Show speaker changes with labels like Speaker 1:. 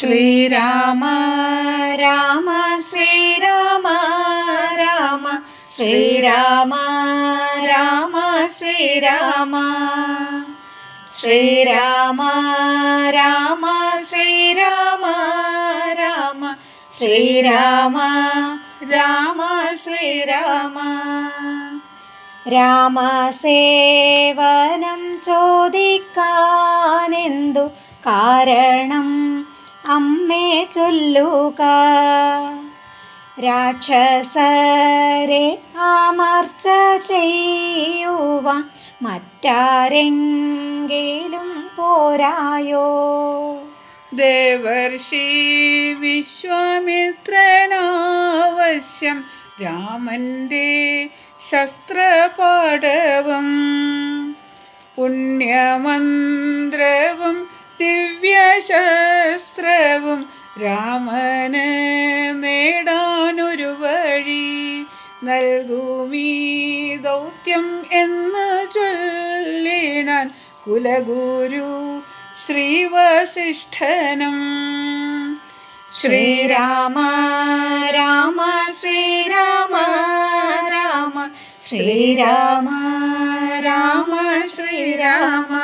Speaker 1: ശ്രീരാമ രാമ ശ്രീരാമ രാമ ശ്രീരാമ രാമ ശ്രീരാമ. ശ്രീരാമ രാമ ശ്രീരാമ രാമ ശ്രീരാമ രാമ ശ്രീരാമ. രാമസേവനം ചോദിക്കാനെന്തു കാരണം? അമ്മേ ചൊല്ലുക. രാക്ഷസരെ അമർച്ച ചെയ്യുവ. മറ്റാരെങ്കിലും പോരായോ?
Speaker 2: ദേവർഷി വിശ്വാമിത്രനാവശ്യം രാമന്റെ ശസ്ത്രപാഠവും പുണ്യമന്ത്രവും ദിവ്യശസ്ത്രവും രാമന് നേടാനൊരു വഴി നൽകുമീ ദൗത്യം എന്ന് ചൊല്ലിനാൻ കുലഗുരു ശ്രീവസിഷ്ഠനം.
Speaker 1: ശ്രീരാമ രാമ ശ്രീരാമ രാമ ശ്രീരാമ രാമ ശ്രീരാമ.